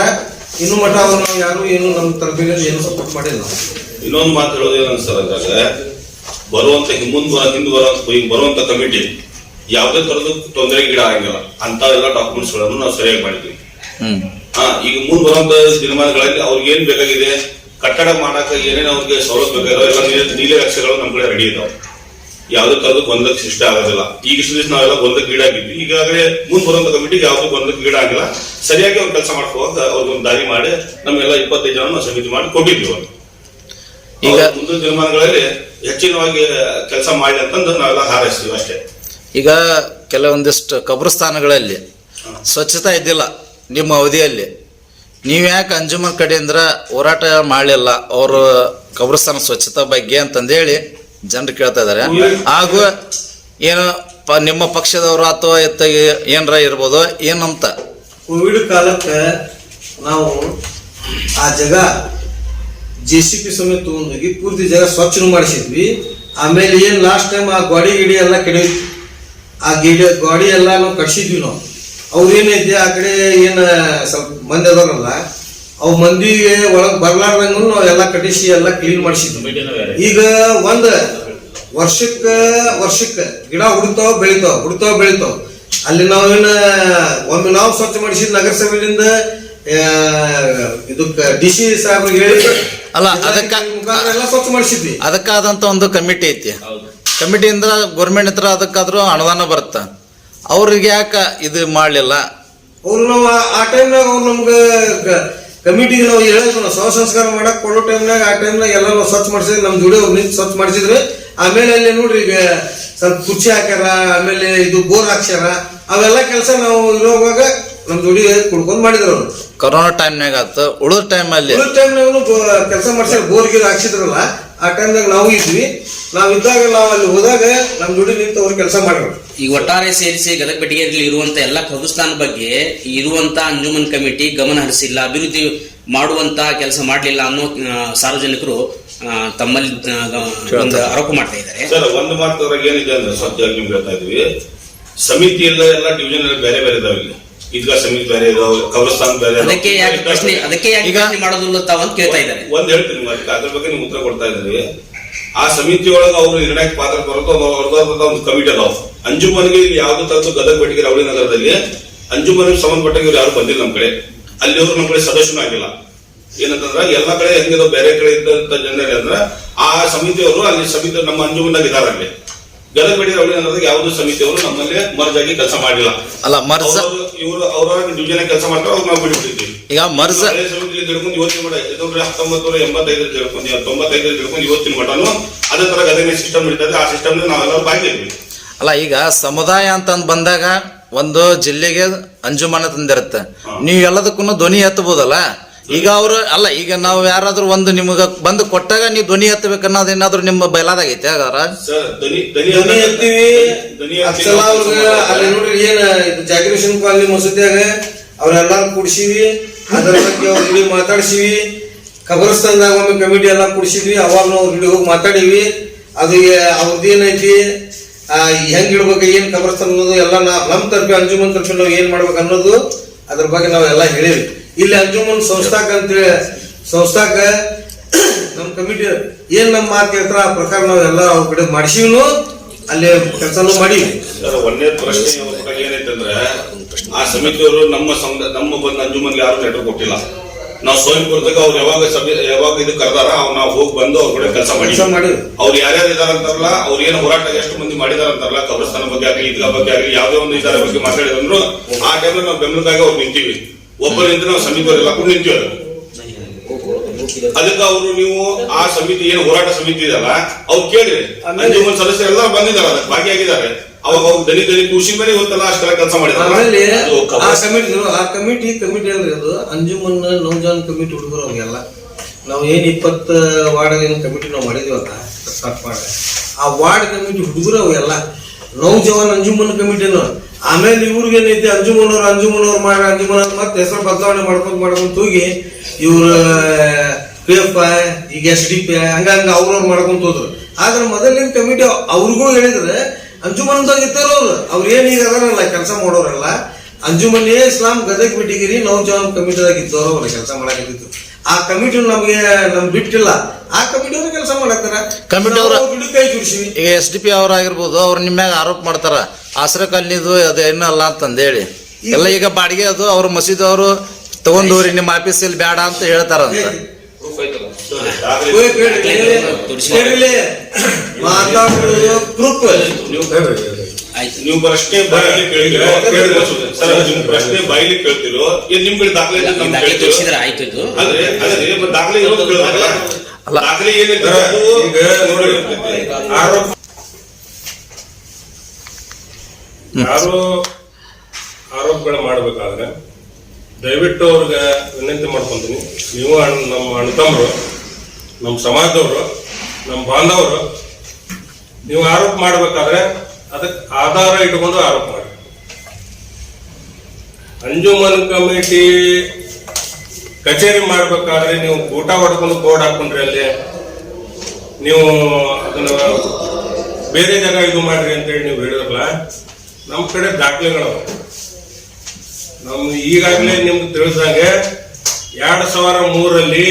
ಇನ್ನು ಮಠ ಅವ್ರು ನಾವು ಯಾರು ಏನು ನಮ್ಮ ತರಬೇತಿ ಏನು ಸಪೋರ್ಟ್ ಮಾಡಿಲ್ಲ. ಇನ್ನೊಂದು ಮಾತು ಹೇಳೋದೇನು ಸರ್ ಅಂದಾಗ ಬರುವಂತ ಮುಂದ್ ಬರ ಹಿಂದ್ ಬರುವಂತ ಈಗ ಬರುವಂತ ಕಮಿಟಿ ಯಾವುದೇ ತರದ್ದು ತೊಂದರೆ ಗಿಡ ಆಗಿಲ್ಲ ಅಂತ ಎಲ್ಲ ಡಾಕ್ಯುಮೆಂಟ್ಸ್ಗಳನ್ನು ನಾವು ಸರಿಯಾಗಿ ಮಾಡಿದ್ವಿ. ಹ್ಮ್. ಹಾ ಈಗ ಮುಂದ್ ಬರುವಂತ ದಿನಮಾನಗಳಲ್ಲಿ ಅವ್ರಿಗೆ ಏನ್ ಬೇಕಾಗಿದೆ ಕಟ್ಟಡ ಮಾಡಕ್ಕ ಏನೇನು ಅವ್ರಿಗೆ ಸೌಲಭ್ಯ ಬೇಕಾಗಿರೋ ಎಲ್ಲ ನೀಲಿ- ನೀಲಿ ನಕ್ಷೆಗಳು ನಮ್ ಕಡೆ ರೆಡಿ ಇದಾವೆ. ಯಾವುದೇ ಒಂದಕ್ಕೆ ಸೃಷ್ಟಿ ಆಗೋದಿಲ್ಲ. ಈಗ ಇಷ್ಟು ದಿವಸ ನಾವೆಲ್ಲ ಗೊಂದಲಕ್ಕೆ ಗೀಡಾಗಿದ್ವಿ ಈಗಾಗಲೇ ಮುಂದೆ ಬರುವಂತ ಕಮಿಟಿಗೆ ಯಾವ್ದು ಗೊಂದಲಕ್ಕೆ ಗೀಡಾಗಿಲ್ಲ ಸರಿಯಾಗಿ ಅವ್ರು ಕೆಲಸ ಮಾಡ್ಕೋವಾಗ ಅವ್ರಿಗೊಂದು ದಾರಿ ಮಾಡಿ ನಮ್ಗೆಲ್ಲ ಇಪ್ಪತ್ತೈದು ಜನ ಸಮಿತಿ ಮಾಡಿ ಕೊಟ್ಟಿದ್ವಿ ಅವ್ರು. ಈಗ ಮುಂದಿನ ದಿನಮಾನಗಳಲ್ಲಿ ಹೆಚ್ಚಿನವಾಗಿ ಕೆಲಸ ಮಾಡಿ ಅಂತಂದು ನಾವೆಲ್ಲ ಹಾರೈಸ್ತೀವಿ ಅಷ್ಟೇ. ಈಗ ಕೆಲವೊಂದಿಷ್ಟು ಕಬ್ರಸ್ಥಾನಗಳಲ್ಲಿ ಸ್ವಚ್ಛತಾ ಇದ್ದಿಲ್ಲ ನಿಮ್ಮ ಅವಧಿಯಲ್ಲಿ. ನೀವು ಯಾಕೆ ಅಂಜುಮನ್ ಕಡೆಯಿಂದ ಹೋರಾಟ ಮಾಡಲಿಲ್ಲ? ಅವರು ಕಬ್ರಸ್ಥಾನ ಸ್ವಚ್ಛತಾ ಬಗ್ಗೆ ಅಂತಂದೇಳಿ ಜನರು ಕೇಳ್ತಾ ಇದ್ದಾರೆ ಹಾಗೂ ಏನು ನಿಮ್ಮ ಪಕ್ಷದವರು ಅಥವಾ ಎತ್ತ ಏನರ ಇರ್ಬೋದು ಏನಂತ? ಕೋವಿಡ್ ಕಾಲಕ್ಕೆ ನಾವು ಆ ಜಾಗ ಜೆ ಸಿ ಪಿ ಸಮೇತ ತಗೊಂಡೋಗಿ ಪೂರ್ತಿ ಜಾಗ ಸ್ವಚ್ಛ ಮಾಡಿಸಿದ್ವಿ. ಆಮೇಲೆ ಏನು ಲಾಸ್ಟ್ ಟೈಮ್ ಆ ಗಾಡಿ ಗಿಡಿ ಎಲ್ಲ ಕೆಡವಿತ್ತು ಆ ಗಿಡ ಗಾಡಿ ಎಲ್ಲ ನಾವು ಕಟ್ಸಿದ್ವಿ ನಾವು. ಅವ್ರು ಏನೈತಿ ಆ ಕಡೆ ಏನು ಸ್ವಲ್ಪ ಮಂದಿ ಅದಾರಲ್ಲ ಅವು ಮಂದಿಗೆ ಒಳಗ್ ಬರ್ಲಾರ್ದಂಗೂ ನಾವು ಎಲ್ಲ ಕಟ್ಟಿಸಿ ಎಲ್ಲ ಕ್ಲೀನ್ ಮಾಡಿಸಿದ್ವಿ. ಈಗ ಒಂದ್ ವರ್ಷಕ್ಕ ವರ್ಷಕ್ಕ ಗಿಡ ಹುಡ್ತಾವ ಬೆಳಿತಾವ ಹುಡ್ತಾವ ಬೆಳಿತಾವ. ಅಲ್ಲಿ ನಾವೇನ ಒಮ್ಮೆ ನಾವು ಸ್ವಚ್ಛ ಮಾಡಿಸಿದ್ ನಗರಸಭೆಯಿಂದ ಇದಕ್ಕೆ ಡಿ ಸಿ ಸಾಹೇಬ್ರಿಗೆ ಹೇಳಿ ಅಲ್ಲ, ಅದಕ್ಕ- ಎಲ್ಲ ಸ್ವಚ್ಛ ಮಾಡಿಸಿದ್ವಿ. ಅದಕ್ಕಾದಂತ ಒಂದು ಕಮಿಟಿ ಐತಿ. ಕಮಿಟಿಯಿಂದ ಗೌರ್ಮೆಂಟ್ ಹತ್ರ ಅದಕ್ಕಾದ್ರೂ ಅನುದಾನ ಬರುತ್ತ. ಅವ್ರಿಗೆ ಯಾಕ ಇದು ಮಾಡ್ಲಿಲ್ಲ? ಅವ್ರು ನಾವು ಆ- ಆ ಟೈಮ್ನಾಗ ಅವ್ರು ನಮ್ಗೆ ಕಮಿಟಿಗೆ ನಾವು ಶವ ಸಂಸ್ಕಾರ ಮಾಡಕ್ ಕೊಡೋ ಟೈಮ್ನಾಗ ಆ ಟೈಮ್ನಾಗ ಎಲ್ಲರೂ ಸ್ವಚ್ಛ ಮಾಡಿಸಿದ್ರೆ ನಮ್ಮ ಜೋಡಿ ಅವ್ರು ನಿಂತು ಸ್ವಚ್ಛ ಮಾಡಿಸಿದ್ರೆ, ಆಮೇಲೆ ಅಲ್ಲಿ ನೋಡ್ರಿ ಈಗ ಸ್ವಲ್ಪ ಕುರ್ಚಿ ಹಾಕ್ಯಾರ, ಆಮೇಲೆ ಇದು ಬೋರ್ ಹಾಕ್ಸ್ಯಾರ, ಅವೆಲ್ಲ ಕೆಲಸ ನಾವು ಇರೋವಾಗ ನಮ್ ಜೋಡಿ ಕುಡ್ಕೊಂಡ್ ಮಾಡಿದ್ರು ಅವ್ರು. ಕೊರೋನಾ ಟೈಮ್ನಾಗ ಆತು. ಉಳಿದ ಟೈಮಲ್ಲಿ ಉಳಿದ ಟೈಮ್ನಾಗ ಕೆಲಸ ಮಾಡ್ಸಕ್ ಬೋರ್ ಗೀರ್ ಹಾಕ್ಸಿದ್ರಲ್ಲ ಆ ಟೈಮ್ನಾಗ ನಾವು ಇದ್ವಿ. ನಾವ್ ಇದ್ದಾಗ ನಾವ್ ಅಲ್ಲಿ ಹೋದಾಗ ನಮ್ ಜೋಡಿ ನಿಂತು ಅವ್ರು ಕೆಲಸ ಮಾಡಿದ್ರು ಈ ಒಟ್ಟಾರೆ ಸೇರಿಸಿ ಗದಗ ಪೆಟ್ಟಿಗೆಯಲ್ಲಿ ಇರುವಂತ ಎಲ್ಲ ಕಬ್ರಿಸ್ತಾನ ಬಗ್ಗೆ ಇರುವಂತ ಅಂಜುಮನ್ ಕಮಿಟಿ ಗಮನ ಹರಿಸಿಲ್ಲ ಅಭಿವೃದ್ಧಿ ಮಾಡುವಂತ ಕೆಲಸ ಮಾಡಲಿಲ್ಲ ಅನ್ನೋ ಆ, ಸಾರ್ವಜನಿಕರು ಆ, ತಮ್ಮಲ್ಲಿ ಆ, ಒಂದು ಆರೋಪ ಮಾಡ್ತಾ ಇದ್ದಾರೆ. ಸರ್ ಒಂದು ಮಾತುದ್ರಾಗ ಏನಿದೆ ಅಂದ್ರೆ ಸತ್ಯವಾಗಿ ನಿಮ್ಗೆ ಹೇಳ್ತಾ ಇದ್ವಿ ಸಮಿತಿ ಎಲ್ಲ ಎಲ್ಲ ಡಿವಿಷನ್ ಬೇರೆ ಬೇರೆ ಇದಾವೆ ಇಲ್ಲಿ. ಈದ್ಗಾ ಸಮಿತಿ ಬೇರೆ ಇದಾವೆ ಕಬ್ರಸ್ತಾನ್ ಬೇರೆ ಇದಾವೆ. ಅದಕ್ಕೆ ಯಾಕೆ ಪ್ರಶ್ನೆ ಅದಕ್ಕೆ ಯಾಕೆ ಈಗ- ಪ್ರಶ್ನೆ ಮಾಡೋದಿಲ್ಲ ತಾವು ಅಂತ ಕೇಳ್ತಾ ಇದ್ದಾರೆ. ಒಂದ್ ಹೇಳ್ತೀನಿ ಅದಕ್ಕೆ ಅದ್ರ ಬಗ್ಗೆ ನೀವು ಉತ್ತರ ಕೊಡ್ತಾ ಇದ್ರಿ ಆ ಸಮಿತಿ ಒಳಗ ಅವರು ನಿರ್ಣಾಯಕ ಪಾತ್ರ ಬರುತ್ತೋ ಅವ್ರದ್ದಾದ ಒಂದು ಕಮಿಟಿ ಅದಾವ. ಅಂಜುಮನ್ಗೆ ಇಲ್ಲಿ ಯಾವ್ದು ತರದ್ದು ಗದಗ ಬೆಟ್ಟಿಗೆ ರವಳಿ ನಗರದಲ್ಲಿ ಅಂಜುಮನ್ಗೆ ಸಂಬಂಧಪಟ್ಟ ಇವ್ರು ಯಾರು ಬಂದಿಲ್ಲ ನಮ್ ಕಡೆ. ಅಲ್ಲಿ ಅವರು ನಮ್ ಕಡೆ ಸದಸ್ಯನೂ ಆಗಿಲ್ಲ. ಏನಂತಂದ್ರ ಎಲ್ಲಾ ಕಡೆ ಹೆಂಗಿರೋ ಬೇರೆ ಕಡೆ ಇದ್ದಂತ ಜನರೇ ಅಂದ್ರ ಆ ಸಮಿತಿಯವರು ಅಲ್ಲಿ ಸಮಿತಿ ನಮ್ಮ ಅಂಜುಮನ್ದಾಗ ಇದಾರ ಅಲ್ಲಿ. ಗದಗ ಬೆಟ್ಟಿಗೆ ರವಳಿ ನಗರದಾಗ ಯಾವ್ದು ಸಮಿತಿಯವರು ನಮ್ಮಲ್ಲಿ ಮರ್ಜ್ ಆಗಿ ಕೆಲಸ ಮಾಡಿಲ್ಲ. ಅಲ್ಲ ಮರ್ಜ್ ಇವರು ಅವ್ರ ಡಿವಿಜನ್ ಕೆಲಸ ಮಾಡ್ತಾರೆ ಅವ್ರು ನಾವು ಬಿಟ್ಬಿಟ್ಟಿದ್ದೀವಿ ಈಗ ಮರ್ಜ್ ಸಮಿತಿಯಲ್ಲಿ ತಿಳ್ಕೊಂಡು ಇವತ್ತಿನ ಮಟ್ಟ ಇದೊಂದು ಹತ್ತೊಂಬತ್ತು ನೂರ ಎಂಬತ್ತೈದರಲ್ಲಿ ತಿಳ್ಕೊಂಡು ತೊಂಬತ್ತೈದರಲ್ಲಿ ತಿಳ್ಕೊಂಡು ಇವತ್ತಿನ ಮಟನು ಅದೇ ತರ ಗದಗಿನ ಸಿಸ್ಟಮ್ ಇರ್ತದೆ ಆ ಸಿಸ್ಟಮ್ ನಾವೆಲ್ಲರೂ ಬಾಗಿದ್ವಿ ಅಲ್ಲ ಈಗ ಸಮುದಾಯ ಅಂತ ಬಂದಾಗ ಒಂದು ಜಿಲ್ಲೆಗೆ ಅಂಜುಮಾನ ತಂದಿರುತ್ತೆ. ನೀವು ಎಲ್ಲದಕ್ಕೂ ಧ್ವನಿ ಎತ್ತಬಹುದಲ್ಲ? ಈಗ ಅವರು ಅಲ್ಲ ಈಗ ನಾವು ಯಾರಾದ್ರೂ ಒಂದು ನಿಮ್ಗೆ ಬಂದು ಕೊಟ್ಟಾಗ ನೀವು ಧ್ವನಿ ಹತ್ತಬೇಕು ಅನ್ನೋದು ಏನಾದ್ರು ನಿಮ್ಮ ಬಯಲಾದಾಗೈತೆ ಹಾಗಾರ ಸರ್ ದನಿ ಧ್ವನಿ ಎತ್ತೀವಿ. ಅಕ್ಷಲ ಅವ್ರಿಗೆ ಅಲ್ಲಿ ನೋಡ್ರಿ ಏನ್ ಇದು ಜಾಗರೇಶನ್ ಕಾಲನಿ ಮಸೂದ್ಯಾಗ ಅವ್ರೆಲ್ಲಾರು ಕೂಡ್ಸಿವಿ. ಅದ್ರ ಬಗ್ಗೆ ಅವ್ರ ಜೋಡಿ ಮಾತಾಡ್ಸಿವಿ. ಕಬರಸ್ಥಾನದಾಗ ಒಮ್ಮೆ ಕಮಿಟಿ ಎಲ್ಲ ಕೂಡ್ಸಿದ್ವಿ. ಅವಾಗ ನಾವು ಅವ್ರ ಹೋಗಿ ಮಾತಾಡಿವಿ. ಅದು ಏ- ಅವ್ರದ್ದು ಏನೈತಿ? ಆ, ಹೆಂಗ್ ಇಡ್ಬೇಕು ಏನ್ ಕಬರಸ್ಥಾನ ಅನ್ನೋದು ಎಲ್ಲ ನಾ ನಮ್ ತರ್ಪಿ ಅಂಜುಮನ್ ತರ್ಪಿ ನಾವು ಏನ್ ಮಾಡ್ಬೇಕು ಅನ್ನೋದು ಅದ್ರ ಬಗ್ಗೆ ನಾವೆಲ್ಲ ಹೇಳಿವಿ. ಇಲ್ಲಿ ಅಂಜುಮನ್ ಸಂಸ್ಥಾಕ ಅಂತೇಳಿ ಸಂಸ್ಥಾಕ ನಮ್ ಕಮಿಟಿ ಏನ್ ನಮ್ಮ ಮಾತು ಹೇಳ್ತಾರ ಆ ಪ್ರಕಾರ ನಾವೆಲ್ಲ ಅವ್ರ ಕಡೆ ಮಾಡಿಸಿವ್ನು ಅಲ್ಲಿ ಕೆಲಸನೂ ಮಾಡಿ ಒಂದೇ ಪ್ರಶ್ನೆ ಏನೈತಂದ್ರೆ ಆ ಸಮಿತಿಯವರು ನಮ್ಮ ನಮ್ಮ ಬಂದ ಅಂಜುಮನ್ಗೆ ಯಾರು ಲೆಟರ್ ಕೊಟ್ಟಿಲ್ಲ. ನಾವು ಸ್ವಯಂ ಪೂರ್ತಕ ಅವ್ರು ಯಾವಾಗ ಸಭೆ ಯಾವಾಗ ಇದು ಕರ್ದಾರ ಅವ್ರು ನಾವು ಹೋಗಿ ಬಂದು ಅವ್ರ ಕಡೆ ಕೆಲಸ ಮಾಡಿ. ಅವ್ರು ಯಾರ್ಯಾರು ಇದಾರ ಅಂತಾರಲ್ಲ ಅವ್ರು ಏನು ಹೋರಾಟ ಎಷ್ಟು ಮಂದಿ ಮಾಡಿದಾರ ಅಂತಾರಲ್ಲ ಕಬ್ರಸ್ಥಾನ ಬಗ್ಗೆ ಆಗಲಿ ಇದ್ರ ಬಗ್ಗೆ ಆಗಲಿ ಯಾವುದೇ ಒಂದು ಇದರ ಬಗ್ಗೆ ಮಾತಾಡಿದ್ರು ಆ ಟೈಮ್ ನಾವು ಬೆಂಬಲಕ್ಕಾಗಿ ಅವ್ರು ನಿಂತೀವಿ. ಒಬ್ಬರಿಂದ ನಾವು ಸಮಿತಿಯವರೆಲ್ಲ ಕೂಡ ನಿಂತೀವಿ ಅದು. ಅದಕ್ಕೆ ಅವರು ನೀವು ಆ ಸಮಿತಿ ಏನು ಹೋರಾಟ ಸಮಿತಿ ಇದಲ್ಲ ಅವ್ರು ಕೇಳಿ ಆಮೇಲೆ- ಅಂಜುಮನ್ ಸದಸ್ಯರೆಲ್ಲ ಬಂದಿದ್ದಾರೆ ಅದಕ್ಕೆ ಭಾಗಿಯಾಗಿದ್ದಾರೆ ಅವಾಗ ಅವ್ರು ದನಿ ದನಿ ಖುಷಿ ಮೇಲೆ ಇವತ್ತೆಲ್ಲ ಅಷ್ಟೆಲ್ಲ ಕೆಲಸ ಮಾಡಿದ್ದಾರೆ ಆ ಕಮಿಟಿ ಆ ಕಮಿಟಿ ಕಮಿಟಿ ಅಂದ್ರೆ ಅದು ಅಂಜುಮನ್ ನೌಜಾನ್ ಕಮಿಟಿ ಹುಡುಗರು ಅವ್ರಿಗೆಲ್ಲ ನಾವು ಏನ್ ಇಪ್ಪತ್ತ ವಾರ್ಡ್ ಏನ್ ಕಮಿಟಿ ನಾವು ಮಾಡಿದೀವಲ್ಲ ಮಾಡಿ ಆ ವಾರ್ಡ್ ಕಮಿಟಿ ಹುಡುಗರು ಅವೆಲ್ಲ ನೌಜವಾನ್ ಅಂಜುಮನ್ ಕಮಿಟಿನು ಆಮೇಲೆ ಇವ್ರಿಗೆ ಏನೈತಿ ಅಂಜುಮನವ್ರು ಅಂಜುಮನ್ ಅವ್ರು ಮಾಡಿ ಅಂಜುಮನ್ ಮತ್ತೆ ಹೆಸರು ಬದಲಾವಣೆ ಮಾಡ್ಕೊಂಡು ಮಾಡ್ಕೊಂತ ಹೋಗಿ ಇವ್ರ ಪಿ ಎಫ್ ಈಗ ಎಸ್ ಡಿ ಪಿ ಹಂಗಂಗೆ ಅವ್ರವ್ರು ಮಾಡ್ಕೊಂತ ಹೋದ್ರು ಆದ್ರೆ ಮೊದಲಿನ ಕಮಿಟಿ ಅವ್ರಿಗೂ ಹೇಳಿದ್ರೆ ಅಂಜುಮನ್ದಾಗ ಇರ್ತಾರ ಅವ್ರು. ಅವ್ರು ಏನು ಈಗ ಅದಾರಲ್ಲ ಕೆಲಸ ಮಾಡೋರಲ್ಲ. ಅಂಜುಮನ್ ಇಸ್ಲಾಂ ಗದಗ್ ಬಿಟ್ಟಿಗಿರಿ ನೌಜವಾನ್ ಕಮಿಟಿದಾಗ ಇದ್ದವರು ಅವ್ರ ಕೆಲಸ ಮಾಡಕತ್ತಿತ್ತು ಆ ಕಮಿಟಿ ನಮ್ಗೆ ನಮ್ ಬಿಟ್ಟಿಲ್ಲ. ಆ ಕಮಿಟಿ ಅವ್ರ ಕೆಲಸ ಮಾಡತ್ತಾರ ಕಮಿಟಿ ಅವ್ರ- ಕೈ ಈಗ ಎಸ್ ಡಿ ಪಿ ಅವರಾಗಿರ್ಬೋದು ಅವ್ರು ನಿಮ್ಮ ಮ್ಯಾಗ ಆರೋಪ ಮಾಡ್ತಾರ. ಆಶ್ರಯ ಕಾಲನಿದು ಅದು ಏನೂ ಅಲ್ಲ ಅಂತಂದೇಳಿ ಎಲ್ಲ ಈಗ ಬಾಡಿಗೆ ಅದು ಅವ್ರ ಮಸೀದಿ ಅವರು ತಗೊಂಡೋರಿ ನಿಮ್ಮ ಆಫೀಸಲ್ಲಿ ಬೇಡ ಅಂತ ಹೇಳ್ತಾರಂತ. ಮಾತಾಡೋದು ಪ್ರೂಫ್ ನೀವು ಆಯ್ತು. ನೀವು ಪ್ರಶ್ನೆ ಬಾಯಿಲಿ ಕೇಳ್ತಿರೋ ಸರ್ ನಿಮ್ ಪ್ರಶ್ನೆ ಬಾಯಿಲಿ ಕೇಳ್ತಿರೋ ಏನ್ ನಿಮ್ ಕಡೆ ದಾಖಲೆ ಇದೆ, ನಮ್ಗೆ ಕೇಳ್ತಿರೋ? ತೋರಿಸಿದ್ರೆ ಅದ್ರೆ ಅದೇ ದಾಖಲೆ ಇರೋದು ಅಲ್ಲ. ದಾಖಲೆ ಏನಿದೆ ಈಗ ನೋಡಿ. ಆರೋಪ ಯಾರು ಆರೋಪಗಳು ಮಾಡಬೇಕಾದ್ರೆ ದಯವಿಟ್ಟು ಅವ್ರಿಗೆ ವಿನಂತಿ ಮಾಡ್ಕೊಂತೀನಿ. ನೀವು ನಮ್ಮ ಅಣ್ಣತಮ್ಮರು ನಮ್ಮ ಸಮಾಜದವರು, ನಮ್ಮ ಬಾಂಧವರು, ನೀವು ಆರೋಪ ಮಾಡಬೇಕಾದ್ರೆ ಅದಕ್ಕೆ ಆಧಾರ ಇಟ್ಕೊಂಡು ಆರೋಪ ಮಾಡಿ. ಅಂಜುಮನ್ ಕಮಿಟಿ ಕಚೇರಿ ಮಾಡ್ಬೇಕಾದ್ರೆ ನೀವು ಊಟ ಹೊಡ್ಕೊಂಡು ಬೋರ್ಡ್ ಹಾಕೊಂಡ್ರಿ ಅಲ್ಲಿ. ನೀವು ಅದನ್ನ ಬೇರೆ ಜಾಗ ಇದು ಮಾಡ್ರಿ ಅಂತೇಳಿ ನೀವು ಹೇಳಿದ್ರಲ್ಲ. ನಮ್ಮ ಕಡೆ ದಾಖಲೆಗಳು ನಮ್ ಈಗಾಗಲೇ ನಿಮ್ಗೆ ತಿಳಿಸ್ದಂಗೆ ಎರಡು ಸಾವಿರ ಮೂರರಲ್ಲಿ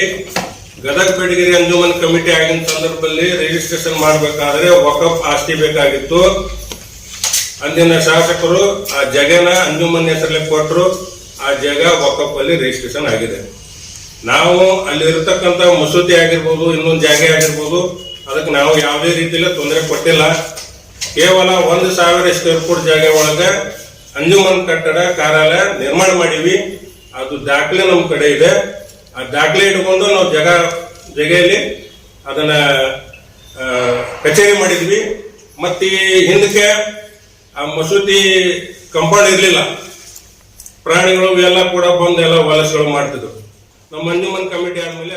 ಗದಗ ಬೆಡಗಿರಿ ಅಂಜುಮನ್ ಕಮಿಟಿ ಆಗಿನ ಸಂದರ್ಭದಲ್ಲಿ ರಿಜಿಸ್ಟ್ರೇಷನ್ ಮಾಡಬೇಕಾದ್ರೆ ವಕಫ್ ಆಸ್ತಿ ಬೇಕಾಗಿತ್ತು. ಅಂದಿನ ಶಾಸಕರು ಆ ಜಗನ ಅಂಜುಮನ್ ಹೆಸರಲ್ಲಿ ಕೊಟ್ಟರು ಆ ಜಗ ವಕಫ್ ಅಲ್ಲಿ ರಿಜಿಸ್ಟ್ರೇಷನ್ ಆಗಿದೆ. ನಾವು ಅಲ್ಲಿರತಕ್ಕಂತ ಮಸೂದಿ ಆಗಿರ್ಬೋದು, ಇನ್ನೊಂದು ಜಾಗ ಆಗಿರ್ಬೋದು, ಅದಕ್ಕೆ ನಾವು ಯಾವುದೇ ರೀತಿಯಲ್ಲಿ ತೊಂದರೆ ಕೊಟ್ಟಿಲ್ಲ. ಕೇವಲ ಒಂದು ಸಾವಿರ ಸ್ಕ್ವೇರ್ ಫುಟ್ ಜಾಗ ಒಳಗ ಅಂಜುಮನ್ ಕಟ್ಟಡ ಕಾರ್ಯಾಲಯ ನಿರ್ಮಾಣ ಮಾಡೀವಿ ಅದು ದಾಖಲೆ ನಮ್ಮ ಕಡೆ ಇದೆ. ಆ ದಾಖಲೆ ಇಟ್ಕೊಂಡು ನಾವು ಜಗ, ಜಗೆಯಲ್ಲಿ ಅದನ್ನ ಕಚೇರಿ ಮಾಡಿದ್ವಿ. ಮತ್ತೆ ಹಿಂದಕ್ಕೆ ಆ ಮಸೂದಿ ಕಂಪೌಂಡ್ ಇರಲಿಲ್ಲ. ಪ್ರಾಣಿಗಳು ಎಲ್ಲ ಕೂಡ ಬಂದು ಎಲ್ಲ ವಲಸೆಗಳು ಮಾಡ್ತಿದ್ರು. ನಮ್ಮ ಅಂಜುಮನ್ ಕಮಿಟಿ ಆದ್ಮೇಲೆ